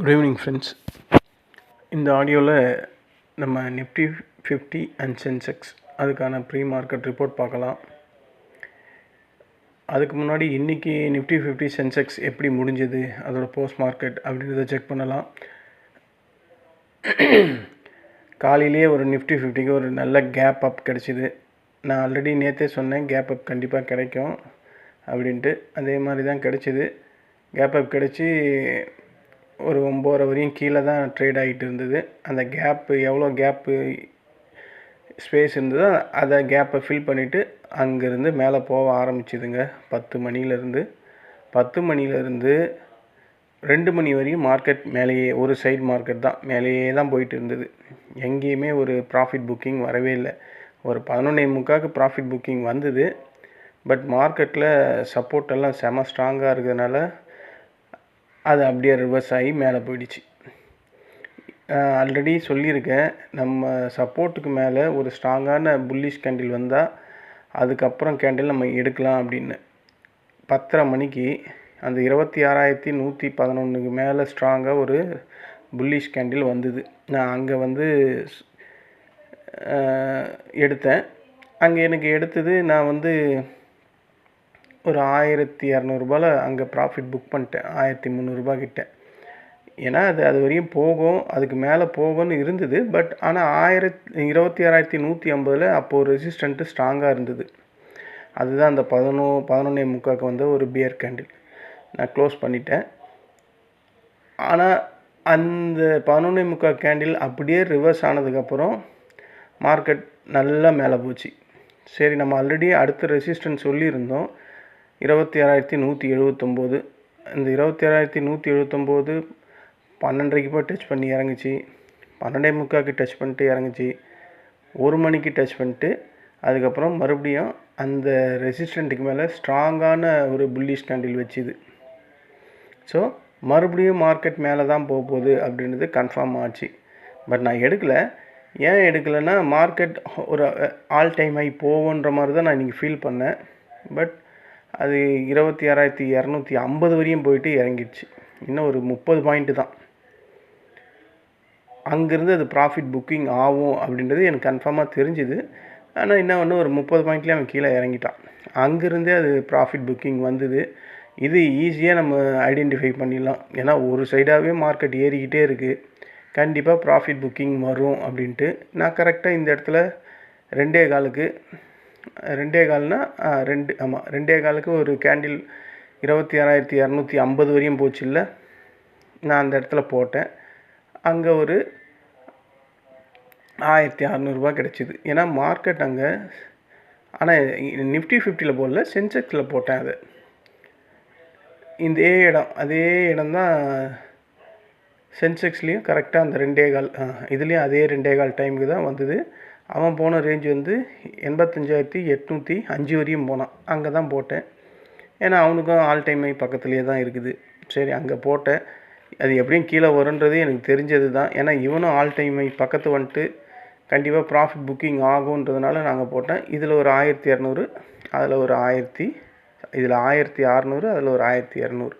Good evening friends இந்த ஆடியோவில் நம்ம நிஃப்டி ஃபிஃப்டி அண்ட் சென்செக்ஸ் அதுக்கான ப்ரீ மார்க்கெட் ரிப்போர்ட் பார்க்கலாம். அதுக்கு முன்னாடி இன்றைக்கி நிஃப்டி ஃபிஃப்டி சென்செக்ஸ் எப்படி முடிஞ்சது அதோட போஸ்ட் மார்க்கெட் அப்படின்றத செக் பண்ணலாம். காலையிலேயே ஒரு நிஃப்டி ஃபிஃப்டிக்கு ஒரு நல்ல கேப் அப் கிடச்சிது. நான் ஆல்ரெடி நேற்றே சொன்னேன் கேப் அப் கண்டிப்பாக கிடைக்கும் அப்படின்ட்டு. அதே மாதிரி தான் கிடச்சிது. கேப் அப் கிடச்சி ஒரு ஒம்போதரை வரையும் கீழே தான் ட்ரேட் ஆகிட்டு இருந்தது. அந்த கேப்பு எவ்வளோ கேப்பு ஸ்பேஸ் இருந்ததோ அதை கேப்பை ஃபில் பண்ணிவிட்டு அங்கேருந்து மேலே போக ஆரம்பிச்சிதுங்க. பத்து மணிலேருந்து பத்து மணிலேருந்து ரெண்டு மணி வரையும் மார்க்கெட் மேலேயே ஒரு சைடு மார்க்கெட் தான் மேலேயே தான் போயிட்டு இருந்தது. எங்கேயுமே ஒரு ப்ராஃபிட் புக்கிங் வரவே இல்லை. ஒரு பதினொன்னே முக்காவுக்கு ப்ராஃபிட் புக்கிங் வந்தது. பட் மார்க்கெட்டில் சப்போர்ட் எல்லாம் செம ஸ்ட்ராங்காக இருக்கிறதுனால அது அப்படியே ரிவர்ஸ் ஆகி மேலே போயிடுச்சு. ஆல்ரெடி சொல்லியிருக்கேன். நம்ம சப்போர்ட்டுக்கு மேலே ஒரு ஸ்ட்ராங்கான புல்லிஷ் கேண்டில் வந்தால் அதுக்கப்புறம் கேண்டில் நம்ம எடுக்கலாம் அப்படின்னு. பத்தரை மணிக்கு அந்த இருபத்தி ஆறாயிரத்தி நூற்றி பதினொன்றுக்கு மேலே ஸ்ட்ராங்காக ஒரு புல்லிஷ் கேண்டில் வந்தது. நான் அங்கே வந்து எடுத்தேன். அங்கே எனக்கு எடுத்தது நான் வந்து ஒரு ஆயிரத்தி இரநூறுபாவில் அங்கே ப்ராஃபிட் புக் பண்ணிட்டேன். ஆயிரத்தி முந்நூறுரூபா கிட்ட. ஏன்னா அது அது வரையும் போகும். அதுக்கு மேலே போகும்னு இருந்தது. பட் ஆனால் ஆயிரத்தி இருபத்தி ஆறாயிரத்தி நூற்றி ஐம்பதில் அப்போது ரெசிஸ்டண்ட்டு ஸ்ட்ராங்காக இருந்தது. அதுதான் அந்த பதினோ பதினொன்னே முக்காக்கு வந்த ஒரு பியர் கேண்டில் நான் க்ளோஸ் பண்ணிட்டேன். ஆனால் அந்த பதினொன்னே முக்கால் கேண்டில் அப்படியே ரிவர்ஸ் ஆனதுக்கப்புறம் மார்க்கெட் நல்லா மேலே போச்சு. சரி நம்ம ஆல்ரெடி அடுத்த ரெசிஸ்டன்ஸ் சொல்லியிருந்தோம். இருபத்தி ஆறாயிரத்தி நூற்றி எழுபத்தொம்போது. இந்த இருபத்தி ஆறாயிரத்தி நூற்றி எழுபத்தொம்போது பன்னெண்டரைக்கு போய் டச் பண்ணி இறங்குச்சு. பன்னெண்டே முக்காக்கு டச் பண்ணிட்டு இறங்குச்சு. ஒரு மணிக்கு டச் பண்ணிட்டு அதுக்கப்புறம் மறுபடியும் அந்த ரெசிஸ்டண்ட்டுக்கு மேலே ஸ்ட்ராங்கான ஒரு புல்லிஷ் கேண்டில் வச்சுது. ஸோ மறுபடியும் மார்க்கெட் மேலே தான் போக போகுது அப்படின்றது கன்ஃபார்ம் ஆச்சு. பட் நான் எடுக்கலை. ஏன் எடுக்கலைன்னா மார்க்கெட் ஒரு ஆல் டைம் ஆகி போவோன்ற மாதிரி தான் நான் இன்றைக்கி ஃபீல் பண்ணேன். பட் அது இருபத்தி ஆறாயிரத்தி இரநூத்தி ஐம்பது வரையும் போயிட்டு இறங்கிடுச்சு. இன்னும் ஒரு முப்பது பாயிண்ட்டு தான். அங்கேருந்து அது ப்ராஃபிட் புக்கிங் ஆகும் அப்படின்றது எனக்கு கன்ஃபார்மாக தெரிஞ்சுது. ஆனால் என்ன ஒன்று ஒரு முப்பது பாயிண்ட்லேயே அவன் கீழே இறங்கிட்டான். அங்கேருந்தே அது ப்ராஃபிட் புக்கிங் வந்தது. இது ஈஸியாக நம்ம ஐடென்டிஃபை பண்ணிடலாம். ஏன்னா ஒரு சைடாகவே மார்க்கெட் ஏறிக்கிட்டே இருக்குது கண்டிப்பாக ப்ராஃபிட் புக்கிங் வரும் அப்படின்ட்டு நான் கரெக்டாக இந்த இடத்துல ரெண்டே காலுக்கு ரெண்டே கால்னால் ரெண்டு ஆமாம் ரெண்டே காலுக்கு ஒரு கேண்டில் இருபத்தி ஆறாயிரத்தி இரநூத்தி ஐம்பது வரையும் போச்சு இல்லை நான் அந்த இடத்துல போட்டேன். அங்கே ஒரு ஆயிரத்தி அறநூறுபா கிடச்சிது. ஏன்னா மார்க்கெட் அங்கே ஆனால் நிஃப்டி ஃபிஃப்டியில் போடல சென்செக்ஸில் போட்டேன் அது. இதே இடம் அதே இடம் தான் சென்செக்ஸ்லேயும் கரெக்டாக அந்த ரெண்டே கால் இதுலேயும் அதே ரெண்டே கால் டைமுக்கு தான் வந்தது. அவன் போன ரேஞ்ச் வந்து எண்பத்தஞ்சாயிரத்தி எட்நூற்றி அஞ்சு வரையும் போனான். அங்கே தான் போட்டேன். ஏன்னா அவனுக்கும் ஆல் டைம் பக்கத்துலேயே தான் இருக்குது. சரி அங்கே போட்டேன். அது எப்படியும் கீழே வருன்றது எனக்கு தெரிஞ்சது தான். ஏன்னா இவனும் ஆல் டைம் பக்கத்து வந்துட்டு கண்டிப்பாக ப்ராஃபிட் புக்கிங் ஆகுன்றதுனால நாங்கள் போட்டேன். இதில் ஒரு ஆயிரத்தி இரநூறு அதில் ஒரு ஆயிரத்தி இதில் ஆயிரத்தி அறநூறு அதில் ஒரு ஆயிரத்தி இரநூறு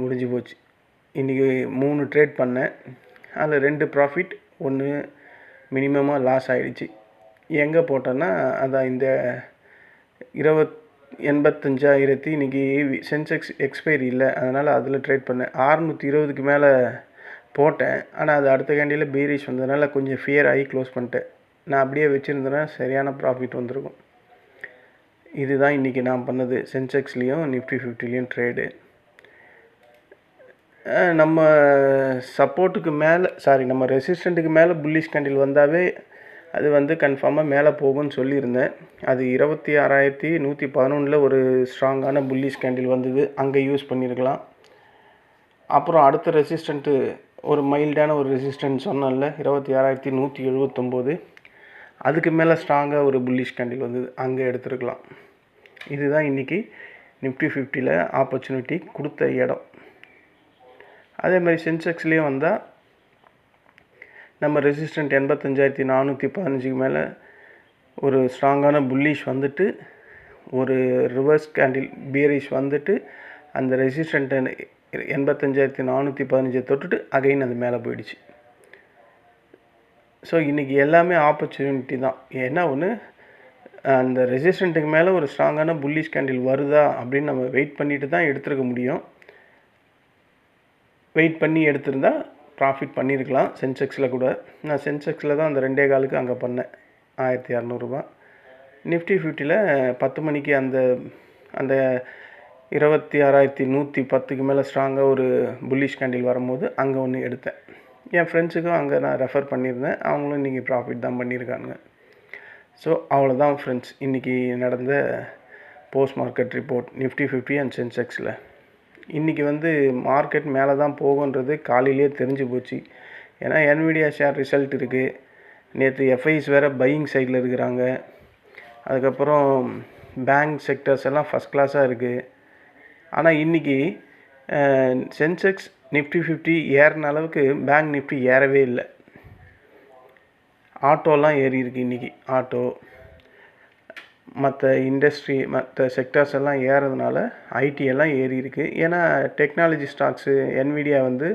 முடிஞ்சு போச்சு. இன்றைக்கி மூணு ட்ரேட் பண்ணேன். அதில் ரெண்டு ப்ராஃபிட் ஒன்று மினிமமாக லாஸ் ஆகிடுச்சு எங்கே போட்டேன்னா அதான் இந்த இருபத் எண்பத்தஞ்சாயிரத்தி இன்றைக்கி சென்செக்ஸ் எக்ஸ்பைரி இல்லை. அதனால் அதில் ட்ரேட் பண்ணேன். ஆறுநூற்றி இருபதுக்கு மேலே போட்டேன். ஆனால் அது அடுத்த கேண்டியில் பீரிஷ் வந்ததுனால கொஞ்சம் ஃபியர் ஆகி க்ளோஸ் பண்ணிட்டேன். நான் அப்படியே வச்சுருந்தேன்னா சரியான ப்ராஃபிட் வந்திருக்கும். இதுதான் இன்றைக்கி நான் பண்ணது. சென்செக்ஸ்லேயும் நிஃப்டி ஃபிஃப்டிலையும் ட்ரேடு நம்ம சப்போர்ட்டுக்கு மேலே சாரி நம்ம ரெசிஸ்டண்ட்டுக்கு மேலே புல்லிஷ் கேண்டில் வந்தாவே அது வந்து கன்ஃபார்மாக மேலே போகும்னு சொல்லியிருந்தேன். அது இருபத்தி ஆறாயிரத்தி நூற்றி பதினொன்றில் ஒரு ஸ்ட்ராங்கான புல்லிஷ் கேண்டில் வந்தது. அங்கே யூஸ் பண்ணியிருக்கலாம். அப்புறம் அடுத்த ரெசிஸ்டண்ட்டு ஒரு மைல்டான ஒரு ரெசிஸ்டன்ட் சொன்னேன்ல இருபத்தி ஆறாயிரத்தி நூற்றி எழுபத்தொம்போது அதுக்கு மேலே ஸ்ட்ராங்காக ஒரு புல்லிஷ் கேண்டில் வந்தது. அங்கே எடுத்துருக்கலாம். இதுதான் இன்றைக்கி நிஃப்டி ஃபிஃப்டியில் ஆப்பர்ச்சுனிட்டி கொடுத்த இடம். அதே மாதிரி சென்செக்ஸ்லேயும் வந்தால் நம்ம ரெசிஸ்டண்ட் எண்பத்தஞ்சாயிரத்தி நானூற்றி பதினஞ்சுக்கு மேலே ஒரு ஸ்ட்ராங்கான புல்லிஷ் வந்துட்டு ஒரு ரிவர்ஸ் கேண்டில் பியரிஷ் வந்துட்டு அந்த ரெசிஸ்டண்ட்டை எண்பத்தஞ்சாயிரத்தி நானூற்றி பதினஞ்சை தொட்டுட்டு அகைன் அது மேலே போயிடுச்சு. ஸோ இன்றைக்கி எல்லாமே ஆப்பர்ச்சுனிட்டி தான். ஏன்னா ஒன்று அந்த ரெசிஸ்டண்ட்டுக்கு மேலே ஒரு ஸ்ட்ராங்கான புல்லிஷ் கேண்டில் வருதா அப்படின்னு நம்ம வெயிட் பண்ணிட்டு தான் எடுத்துருக்க முடியும். வெயிட் பண்ணி எடுத்திருந்தா ப்ராஃபிட் பண்ணியிருக்கலாம். சென்செக்ஸில் கூட. நான் சென்செக்ஸில் தான் அந்த ரெண்டே காலுக்கு அங்கே பண்ணேன். ஆயிரத்தி இரநூறுபா நிஃப்டி ஃபிஃப்டியில் பத்து மணிக்கு அந்த அந்த இருபத்தி ஆறாயிரத்தி நூற்றி பத்துக்கு மேலே ஸ்ட்ராங்காக ஒரு புல்லிஷ் கேண்டில் வரும்போது அங்கே ஒன்று எடுத்தேன். என் ஃப்ரெண்ட்ஸுக்கும் அங்கே நான் ரெஃபர் பண்ணியிருந்தேன். அவங்களும் இன்றைக்கி ப்ராஃபிட் தான் பண்ணியிருக்காங்க. ஸோ அவ்வளோதான் ஃப்ரெண்ட்ஸ் இன்றைக்கி நடந்த post market report Nifty fifty and சென்செக்ஸில் இன்றைக்கி வந்து மார்க்கெட் மேலே தான் போகுன்றது காலையிலே தெரிஞ்சு போச்சு. ஏன்னா என்விடியா ஷேர் ரிசல்ட் இருக்குது நேற்று எஃப்ஐஸ் வேறு பையிங் சைடில் இருக்கிறாங்க. அதுக்கப்புறம் பேங்க் செக்டர்ஸ் எல்லாம் ஃபஸ்ட் கிளாஸாக இருக்குது ஆனால் இன்றைக்கி சென்செக்ஸ் நிஃப்டி ஃபிஃப்டி ஏறின அளவுக்கு பேங்க் நிஃப்டி ஏறவே இல்லை. ஆட்டோலாம் ஏறி இருக்கு இன்றைக்கி ஆட்டோ மற்ற இண்டஸ்ட்ரி மற்ற செக்டர்ஸ் எல்லாம் ஏறதுனால ஐடி எல்லாம் ஏறி இருக்குது ஏன்னா டெக்னாலஜி ஸ்டாக்ஸு என்விடியா வந்து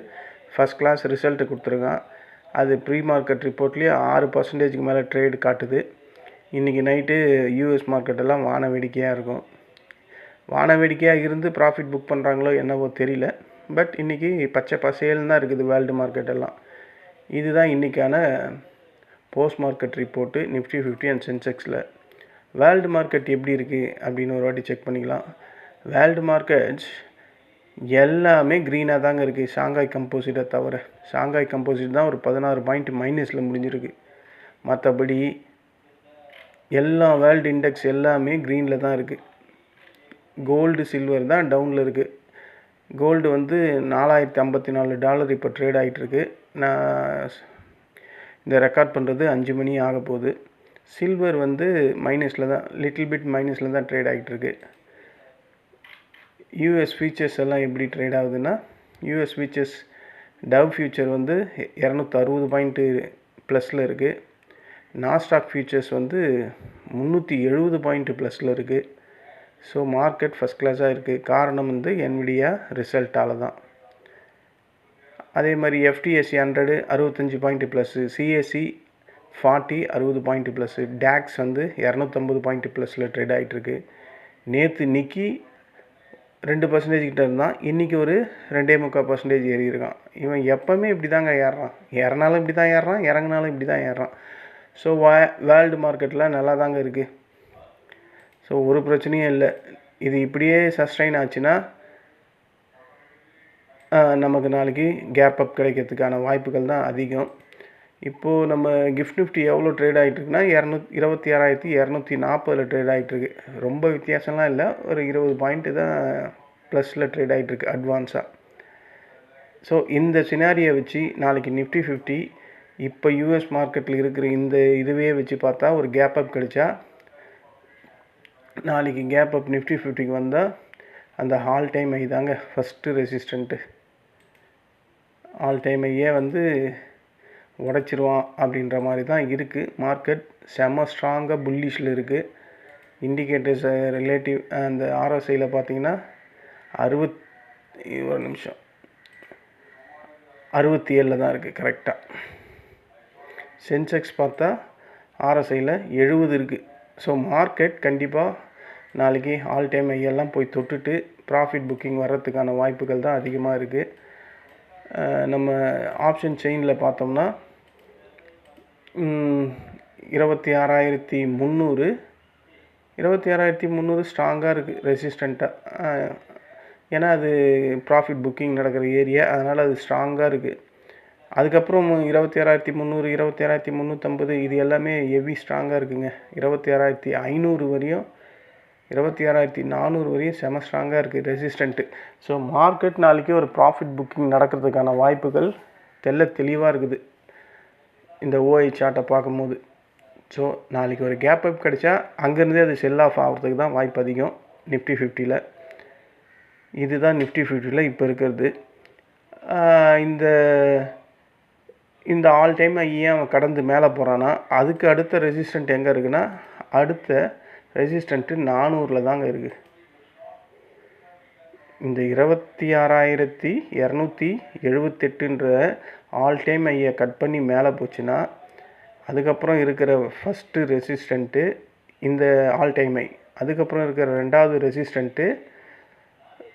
ஃபஸ்ட் கிளாஸ் ரிசல்ட்டு கொடுத்துருக்கான். அது ப்ரீ மார்க்கெட் ரிப்போர்ட்லேயே ஆறு பர்சன்டேஜுக்கு மேலே ட்ரேடு காட்டுது. இன்றைக்கி நைட்டு யூஎஸ் மார்க்கெட்டெல்லாம் வான வேடிக்கையாக இருக்கும். வான வேடிக்கையாக இருந்து ப்ராஃபிட் புக் பண்ணுறாங்களோ என்னவோ தெரியல. பட் இன்றைக்கி பச்சை பசேல்னு தான் இருக்குது வேர்ல்டு மார்க்கெட் எல்லாம். இதுதான் இன்றைக்கான post market report Nifty fifty and சென்செக்ஸில் world market எப்படி இருக்குது அப்படின்னு ஒரு வாட்டி செக் பண்ணிக்கலாம். வேர்ல்டு மார்க்கெட்ஸ் எல்லாமே க்ரீனாக தாங்க இருக்குது ஷாங்காய் கம்போசிட்டை தவிர ஷாங்காய் கம்போசிட் தான் ஒரு பதினாறு பாயிண்ட் மைனஸில் முடிஞ்சிருக்கு. மற்றபடி எல்லா வேர்ல்டு இண்டெக்ஸ் எல்லாமே க்ரீனில் தான் இருக்குது கோல்டு சில்வர் தான் டவுனில் இருக்குது கோல்டு வந்து நாலாயிரத்தி ஐம்பத்தி நாலு டாலர் இப்போ ட்ரேட் ஆகிட்டுருக்கு நான் இந்த ரெக்கார்ட் பண்ணுறது அஞ்சு மணி ஆக போகுது. சில்வர் வந்து மைனஸில் தான் லிட்டில் பிட் மைனஸில் தான் ட்ரேட் ஆகிட்டு இருக்கு யூஎஸ் ஃபியூச்சர்ஸ் எல்லாம் எப்படி ட்ரேட் ஆகுதுன்னா யூஎஸ் ஃபியூச்சர்ஸ் டவ் ஃபியூச்சர் வந்து இரநூத்தி அறுபது பாயிண்ட்டு ப்ளஸில் இருக்குது நாஸ்டாக் ஃபியூச்சர்ஸ் வந்து முந்நூற்றி எழுபது பாயிண்ட்டு ப்ளஸில் இருக்குது ஸோ மார்க்கெட் ஃபஸ்ட் கிளாஸாக இருக்குது காரணம் வந்து என்விடியா ரிசல்ட்டால் தான். அதே மாதிரி எஃப்டிஎஸ்சி ஹண்ட்ரடு அறுபத்தஞ்சி பாயிண்ட்டு ப்ளஸ்ஸு சிஎஸ்சி ஃபார்ட்டி அறுபது பாயிண்ட்டு ப்ளஸ்ஸு டேக்ஸ் வந்து இரநூத்தம்பது பாயிண்ட்டு ப்ளஸில் ட்ரேட் ஆகிட்டுருக்கு நேற்று நிக்கி ரெண்டு பர்சன்டேஜ் கிட்ட இருந்தான். இன்றைக்கி ஒரு ரெண்டே முக்கால் பர்சன்டேஜ் ஏறி இருக்கான் இவன் எப்போவுமே இப்படி தாங்க ஏறுறான். ஏறினாலும் இப்படி தான் ஏறுறான் இறங்கினாலும் இப்படி தான் ஏறுறான். ஸோ வே வேர்ல்டு மார்க்கெட்டில் நல்லா தாங்க இருக்குது ஸோ ஒரு பிரச்சனையும் இல்லை. இது இப்படியே சஸ்டைன் ஆச்சுன்னா நமக்கு நாளைக்கு கேப் அப் கிடைக்கிறதுக்கான வாய்ப்புகள் தான் அதிகம். இப்போது நம்ம கிஃப்ட் நிஃப்டி எவ்வளோ ட்ரேட் ஆகிட்டுருக்குன்னா இரநூத் இருபத்தி ஆறாயிரத்தி இரநூத்தி நாற்பதில் ட்ரேட் ஆகிட்டுருக்கு ரொம்ப வித்தியாசம்லாம் இல்லை. ஒரு இருபது பாயிண்ட்டு தான் ப்ளஸில் ட்ரேட் ஆகிட்டுருக்கு அட்வான்ஸாக ஸோ இந்த சினாரியை வச்சு நாளைக்கு நிஃப்டி ஃபிஃப்டி இப்போ யூஎஸ் மார்க்கெட்டில் இருக்கிற இந்த இதுவே வச்சு பார்த்தா ஒரு கேப் அப் கிடைச்சா நாளைக்கு கேப் அப் நிஃப்டி ஃபிஃப்டிக்கு வந்தால் அந்த ஹால் டைம் ஐ தாங்க ஃபஸ்ட்டு ரெசிஸ்டண்ட்டு ஆல் டைம் ஐயே வந்து உடைச்சிருவான் அப்படின்ற மாதிரி தான் இருக்குது மார்க்கெட் செம்ம ஸ்ட்ராங்காக புல்லிஷில் இருக்குது இண்டிகேட்டர்ஸ் ரிலேட்டிவ் அந்த ஆர்எஸ்ஐயில் பார்த்தீங்கன்னா அறுபத் ஒரு நிமிஷம். அறுபத்தி ஏழில் தான் இருக்குது கரெக்டாக சென்செக்ஸ் பார்த்தா ஆர்எஸ்ஐயில் எழுபது இருக்குது ஸோ மார்க்கெட் கண்டிப்பாக நாளைக்கு ஆல் டைம் ஐயெல்லாம் போய் தொட்டுட்டு ப்ராஃபிட் புக்கிங் வர்றதுக்கான வாய்ப்புகள் தான் அதிகமாக இருக்குது நம்ம ஆப்ஷன் செயினில் பார்த்தோம்னா இருபத்தி ஆறாயிரத்தி முந்நூறு. இருபத்தி ஆறாயிரத்தி முந்நூறு ஸ்ட்ராங்காக இருக்குது ரெசிஸ்டண்ட்டாக ஏன்னா அது ப்ராஃபிட் புக்கிங் நடக்கிற ஏரியா அதனால் அது ஸ்ட்ராங்காக இருக்குது அதுக்கப்புறம் இருபத்தி ஆறாயிரத்தி முந்நூறு இருபத்தி ஆறாயிரத்தி முந்நூற்றம்பது இது எல்லாமே ஹெவி ஸ்ட்ராங்காக இருக்குதுங்க இருபத்தி ஆறாயிரத்தி ஐநூறு வரையும் இருபத்தி ஆறாயிரத்தி நானூறு வரையும் செம ஸ்ட்ராங்காக இருக்குது ரெசிஸ்டண்ட்டு ஸோ மார்க்கெட் நாளைக்கு ஒரு ப்ராஃபிட் புக்கிங் நடக்கிறதுக்கான வாய்ப்புகள் தெல்ல தெளிவாக இருக்குது. இந்த ஓஐ சார்ட்டை பார்க்கும்போது. ஸோ நாளைக்கு ஒரு கேப் அப் கிடைச்சா அங்கேருந்தே அது செல் ஆஃப் ஆகிறதுக்கு தான் வாய்ப்பு அதிகம். நிஃப்டி ஃபிஃப்டியில் இதுதான் நிஃப்டி ஃபிஃப்டியில் இப்போ இருக்கிறது. இந்த இந்த ஆல் டைம் ஏன் அவன் கடந்து மேலே போகிறான்னா அதுக்கு அடுத்த ரெசிஸ்டண்ட் எங்கே இருக்குன்னா அடுத்த ரெசிஸ்டண்ட்டு நானூறில் தாங்க இருக்குது இந்த இருபத்தி ஆறாயிரத்தி இரநூத்தி எழுபத்தெட்டுன்ற ஆல் டைம் ஐயை கட் பண்ணி மேலே போச்சுன்னா அதுக்கப்புறம் இருக்கிற ஃபஸ்ட்டு ரெசிஸ்டண்ட்டு இந்த ஆல் டைம் ஐ. அதுக்கப்புறம் இருக்கிற ரெண்டாவது ரெசிஸ்டண்ட்டு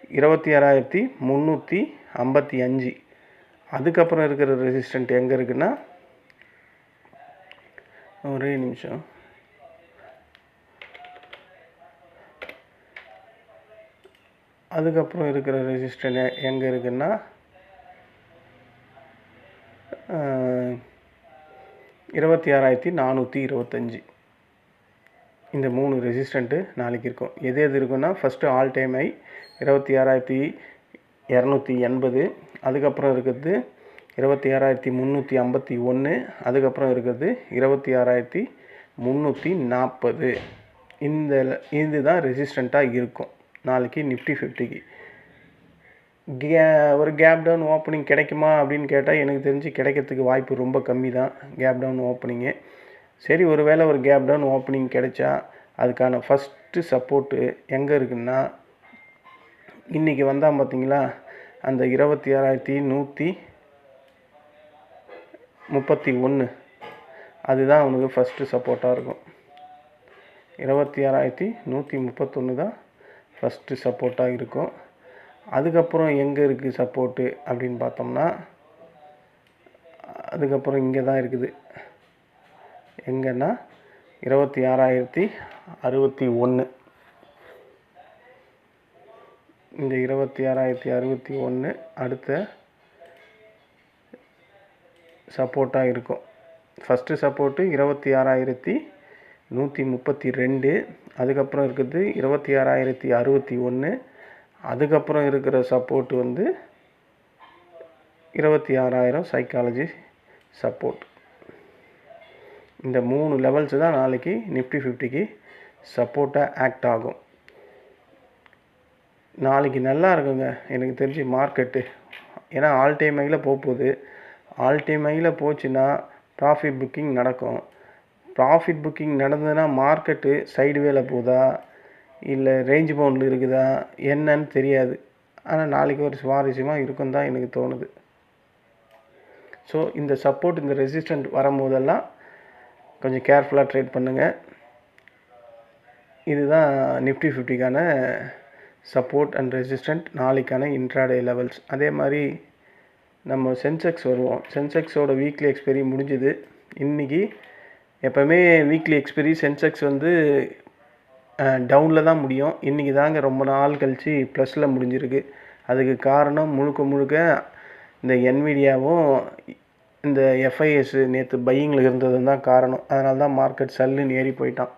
இருபத்தி ஆறாயிரத்தி முந்நூற்றி ஐம்பத்தி அஞ்சு. அதுக்கப்புறம் இருக்கிற ரெசிஸ்டண்ட் எங்கே இருக்குன்னா ஒரே நிமிஷம். அதுக்கப்புறம் இருக்கிற ரெசிஸ்டன்ட் எங்கே இருக்குன்னா இருபத்தி ஆறாயிரத்தி நானூற்றி இருபத்தஞ்சி. இந்த மூணு ரெசிஸ்டண்ட்டு நாளைக்கு இருக்கும். எது எது இருக்குன்னா ஃபஸ்ட்டு ஆல் டைம் ஐ இருபத்தி ஆறாயிரத்தி இரநூத்தி எண்பது அதுக்கப்புறம் இருக்கிறது இருபத்தி ஆறாயிரத்தி முந்நூற்றி ஐம்பத்தி ஒன்று அதுக்கப்புறம் இருக்கிறது இருபத்தி ஆறாயிரத்தி முந்நூற்றி நாற்பது. இந்த இதுதான் ரெசிஸ்டண்ட்டாக இருக்கும். நாளைக்கு நிஃப்டி ஃபிஃப்டிக்கு கே ஒரு கேப் டவுன் ஓப்பனிங் கிடைக்குமா அப்படின்னு கேட்டால் எனக்கு தெரிஞ்சு கிடைக்கிறதுக்கு வாய்ப்பு ரொம்ப கம்மி தான். கேப் டவுன் ஓப்பனிங்கு சரி ஒரு வேளை ஒரு கேப் டவுன் ஓப்பனிங் கிடைச்சா அதுக்கான ஃபஸ்ட்டு சப்போர்ட்டு எங்கே இருக்குன்னா இன்றைக்கி வந்தால் பார்த்தீங்களா அந்த இருபத்தி ஆறாயிரத்தி நூற்றி முப்பத்தி ஒன்று அதுதான் அவனுக்கு ஃபஸ்ட்டு சப்போர்ட்டாக இருக்கும். இருபத்தி ஆறாயிரத்தி நூற்றி முப்பத்தொன்று தான் ஃபஸ்ட்டு சப்போர்ட்டாக இருக்கும். அதுக்கப்புறம் எங்கே இருக்குது சப்போர்ட்டு அப்படின்னு பார்த்தோம்னா அதுக்கப்புறம் இங்கே தான் இருக்குது. எங்கன்னா இருபத்தி ஆறாயிரத்தி அறுபத்தி ஒன்று இந்த இருபத்தி ஆறாயிரத்தி அறுபத்தி ஒன்று அடுத்த சப்போர்ட்டாக இருக்கும். ஃபஸ்ட்டு சப்போர்ட்டு இருபத்தி ஆறாயிரத்தி நூற்றி முப்பத்தி ரெண்டு அதுக்கப்புறம் இருக்குது இருபத்தி ஆறாயிரத்தி அறுபத்தி ஒன்று அதுக்கப்புறம் இருக்கிற சப்போர்ட் வந்து இருபத்தி ஆறாயிரம் சைக்காலஜி சப்போர்ட் இந்த மூணு லெவல்ஸ் தான் நாளைக்கு நிஃப்டி ஃபிஃப்டிக்கு சப்போர்ட்டாக ஆக்ட் ஆகும். நாளைக்கு நல்லா இருக்குங்க. எனக்கு தெரிஞ்சு மார்க்கெட்டு ஏன்னா ஆல் டைம் ஐயில் போக போகுது. ஆல் டைம் ஐயில் போச்சுன்னா ப்ராஃபிட் புக்கிங் நடக்கும். ப்ராஃபிட் புக்கிங் நடந்ததுன்னா மார்க்கெட்டு சைடு வேல போகுதா? இல்லை ரேஞ்ச் பவுண்டில் இருக்குதா? என்னன்னு தெரியாது. ஆனால் நாளைக்கு ஒரு சுவாரஸ்யமாக இருக்கும் தான் எனக்கு தோணுது. ஸோ இந்த சப்போர்ட் இந்த ரெசிஸ்டண்ட் வரும்போதெல்லாம் கொஞ்சம் கேர்ஃபுல்லாக ட்ரேட் பண்ணுங்கள் இதுதான் நிஃப்டி ஃபிஃப்டிக்கான சப்போர்ட் அண்ட் ரெசிஸ்டண்ட் நாளைக்கான இன்ட்ராடே லெவல்ஸ் அதே மாதிரி நம்ம சென்செக்ஸ் வருவோம். சென்செக்ஸோட வீக்லி எக்ஸ்பெரி முடிஞ்சுது. இன்றைக்கி எப்போவுமே வீக்லி எக்ஸ்பெரி சென்செக்ஸ் வந்து டவுனில் தான் முடியும். இன்றைக்கி தாங்க ரொம்ப நாள் கழித்து ப்ளஸில் முடிஞ்சிருக்கு. அதுக்கு காரணம் முழுக்க முழுக்க இந்த என்விடியாவும் இந்த எஃப்ஐஎஸ் நேற்று பையிங்கில் இருந்தது தான் காரணம். அதனால தான் மார்க்கெட் சல்லுன்னு ஏறி போயிட்டான்.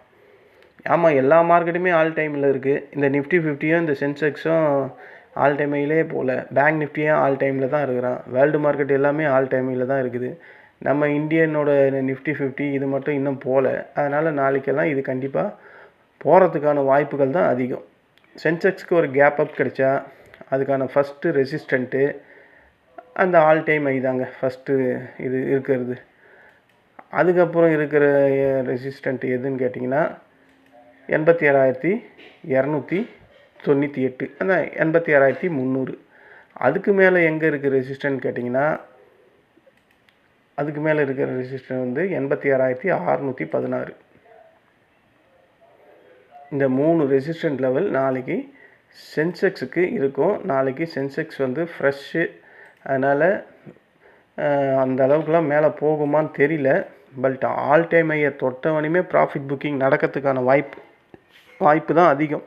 ஆமாம் எல்லா மார்க்கெட்டுமே ஆல் டைமில் இருக்குது இந்த நிஃப்டி ஃபிஃப்டியும் இந்த சென்செக்ஸும் ஆல் டைமையிலே போகல பேங்க் நிஃப்டியும் ஆல் டைமில் தான் இருக்கிறான். வேர்ல்டு மார்க்கெட் எல்லாமே ஆல் டைமில் தான் இருக்குது. நம்ம இந்தியனோட நிஃப்டி ஃபிஃப்டி இது மட்டும் இன்னும் போகல அதனால் நாளைக்கெல்லாம் இது கண்டிப்பாக போகிறதுக்கான வாய்ப்புகள் தான் அதிகம். சென்செக்ஸ்க்கு ஒரு கேப் அப் கிடைச்சா அதுக்கான ஃபஸ்ட்டு ரெசிஸ்டண்ட்டு அந்த ஆல் டைம் ஐதாங்க ஃபஸ்ட்டு இது இருக்கிறது. அதுக்கப்புறம் இருக்கிற ரெசிஸ்டண்ட் எதுன்னு கேட்டிங்கன்னா எண்பத்தி ஏழாயிரத்தி இரநூத்தி தொண்ணூற்றி எட்டு. அந்த எண்பத்தி ஆறாயிரத்தி முந்நூறு. அதுக்கு மேலே எங்கே இருக்குது ரெசிஸ்டன்ட் கேட்டிங்கன்னா அதுக்கு மேலே இருக்கிற ரெசிஸ்டன்ட் வந்து எண்பத்தி ஆறாயிரத்தி அறநூற்றி பதினாறு. இந்த மூணு ரெசிஸ்டன்ட் லெவல் நாளைக்கு சென்செக்ஸுக்கு இருக்கும். நாளைக்கு சென்செக்ஸ் வந்து ஃப்ரெஷ்ஷு அதனால் அந்த அளவுக்குலாம் மேலே போகுமான்னு தெரியல. பட் ஆல் டைம் ஐயை தொட்டவனையுமே ப்ராஃபிட் புக்கிங் நடக்கிறதுக்கான வாய்ப்பு வாய்ப்பு தான் அதிகம்.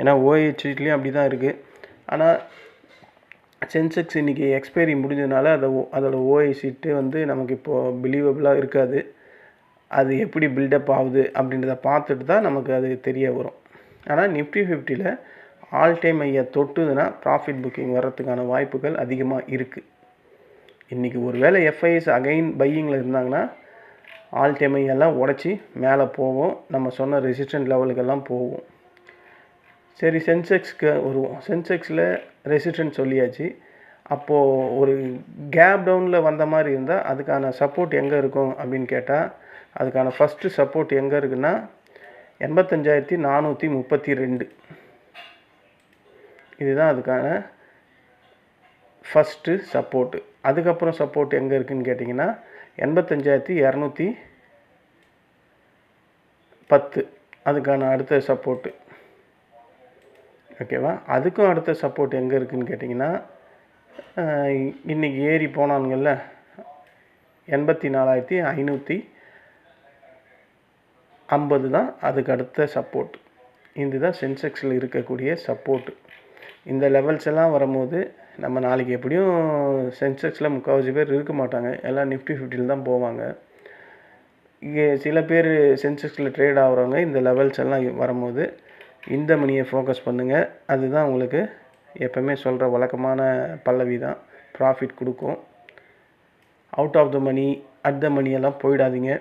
ஏன்னா ஓஹெச்லேயும் அப்படி தான் இருக்குது ஆனால் சென்செக்ஸ் இன்றைக்கி எக்ஸ்பைரி முடிஞ்சதுனால அதை அதோட ஓஐ சீட்டு வந்து நமக்கு இப்போது பிலீவபிளாக இருக்காது. அது எப்படி பில்டப் ஆகுது அப்படின்றத பார்த்துட்டு தான் நமக்கு அது தெரிய வரும். ஆனால் நிஃப்டி ஃபிஃப்டியில் ஆல் டைம் ஐயா தொட்டுதுன்னா ப்ராஃபிட் புக்கிங் வர்றதுக்கான வாய்ப்புகள் அதிகமாக இருக்குது இன்றைக்கி ஒரு வேளை எஃப்ஐஎஸ் அகைன் பையிங்கில் இருந்தாங்கன்னா ஆல் டைம் ஐயெல்லாம் உடச்சி மேலே போவோம் நம்ம சொன்ன ரெசிஸ்டன்ட் லெவலுக்கெல்லாம் போவோம் சரி சென்செக்ஸ்க்கு வருவோம். சென்செக்ஸில் ரெசிஸ்டன்ஸ் சொல்லியாச்சு. அப்போது ஒரு கேப் டவுனில் வந்த மாதிரி இருந்தால் அதுக்கான சப்போர்ட் எங்கே இருக்கும் அப்படின்னு கேட்டால் அதுக்கான ஃபஸ்ட்டு சப்போர்ட் எங்கே இருக்குன்னா எண்பத்தஞ்சாயிரத்தி நானூற்றி முப்பத்தி ரெண்டு. இதுதான் அதுக்கான ஃபஸ்ட்டு சப்போர்ட்டு அதுக்கப்புறம் சப்போர்ட் எங்கே இருக்குதுன்னு கேட்டிங்கன்னா எண்பத்தஞ்சாயிரத்தி இரநூத்தி பத்து. அதுக்கான அடுத்த சப்போர்ட்டு ஓகேவா? அதுக்கும் அடுத்த சப்போர்ட் எங்கே இருக்குதுன்னு கேட்டிங்கன்னா இன்றைக்கி ஏறி போனானுங்கள்ல எண்பத்தி நாலாயிரத்தி ஐநூற்றி ஐம்பது தான் அதுக்கு அடுத்த சப்போர்ட் இதுதான் சென்செக்ஸில் இருக்கக்கூடிய சப்போர்ட் இந்த லெவல்ஸ் எல்லாம் வரும்போது நம்ம நாளைக்கு எப்படியும் சென்செக்ஸில் முக்கால்வாசி பேர் இருக்க மாட்டாங்க. எல்லாம் நிஃப்டி ஃபிஃப்டியில் தான் போவாங்க. இங்கே சில பேர் சென்செக்ஸில் ட்ரேட் ஆகிறவங்க இந்த லெவல்ஸ் எல்லாம் வரும்போது இந்த மணியை ஃபோக்கஸ் பண்ணுங்கள் அதுதான் உங்களுக்கு எப்பவுமே சொல்கிற வழக்கமான பல்லவி தான். ப்ராஃபிட் கொடுக்கும். Out of the money at the மணியெல்லாம் போயிடாதீங்க.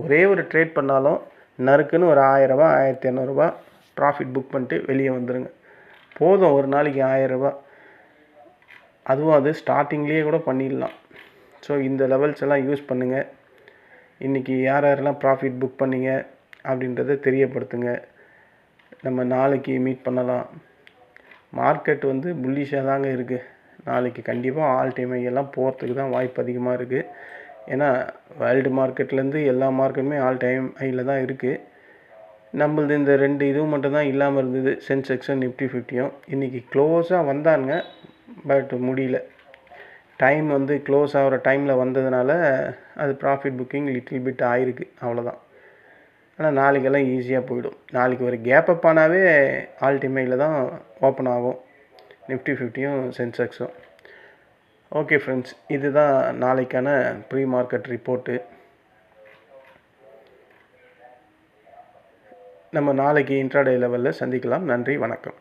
ஒரே ஒரு ட்ரேட் பண்ணாலும் நறுக்குன்னு ஒரு ஆயிரரூபா ஆயிரத்தி இரநூறுபா ப்ராஃபிட் புக் பண்ணிட்டு வெளியே வந்துடுங்க போதும் ஒரு நாளைக்கு ஆயிரரூபா அதுவும் அது ஸ்டார்டிங்லேயே கூட பண்ணிடலாம். ஸோ இந்த லெவல்ஸ் எல்லாம் யூஸ் பண்ணுங்கள் இன்றைக்கி யார் யாரெல்லாம் ப்ராஃபிட் புக் பண்ணீங்க அப்படின்றத தெரியப்படுத்துங்க. நம்ம நாளைக்கு மீட் பண்ணலாம். மார்க்கெட் வந்து புல்லிஷாக தாங்க இருக்குது நாளைக்கு கண்டிப்பாக ஆல் டைம் எல்லாம் போகிறதுக்கு தான் வாய்ப்பு அதிகமாக இருக்குது ஏன்னா வேர்ல்டு மார்க்கெட்லேருந்து எல்லா மார்க்கெட்டுமே ஆல் டைம் ஹையில் தான் இருக்குது நம்மளது இந்த ரெண்டு இதுவும் மட்டும் தான் இல்லாமல் இருந்தது. சென்செக்ஸும் நிஃப்டி ஃபிஃப்டியும் இன்றைக்கி க்ளோஸாக வந்தானுங்க பட் முடியல. டைம் வந்து க்ளோஸ் ஆகிற டைமில் வந்ததுனால அது ப்ராஃபிட் புக்கிங் லிட்டில் பிட் ஆயிருக்கு. அவ்வளோதான் ஆனால் நாளைக்கெல்லாம் ஈஸியாக போயிடும். நாளைக்கு ஒரு கேப் அப் ஆனாவே ஆல் தான் ஓப்பன் ஆகும். நிஃப்டி ஃபிஃப்டியும் சென்செக்ஸும் ஓகே ஃப்ரெண்ட்ஸ் இதுதான் நாளைக்கான ப்ரீ மார்க்கெட் ரிப்போர்ட்டு நம்ம நாளைக்கு இன்ட்ராடே லெவலில் சந்திக்கலாம். நன்றி வணக்கம்.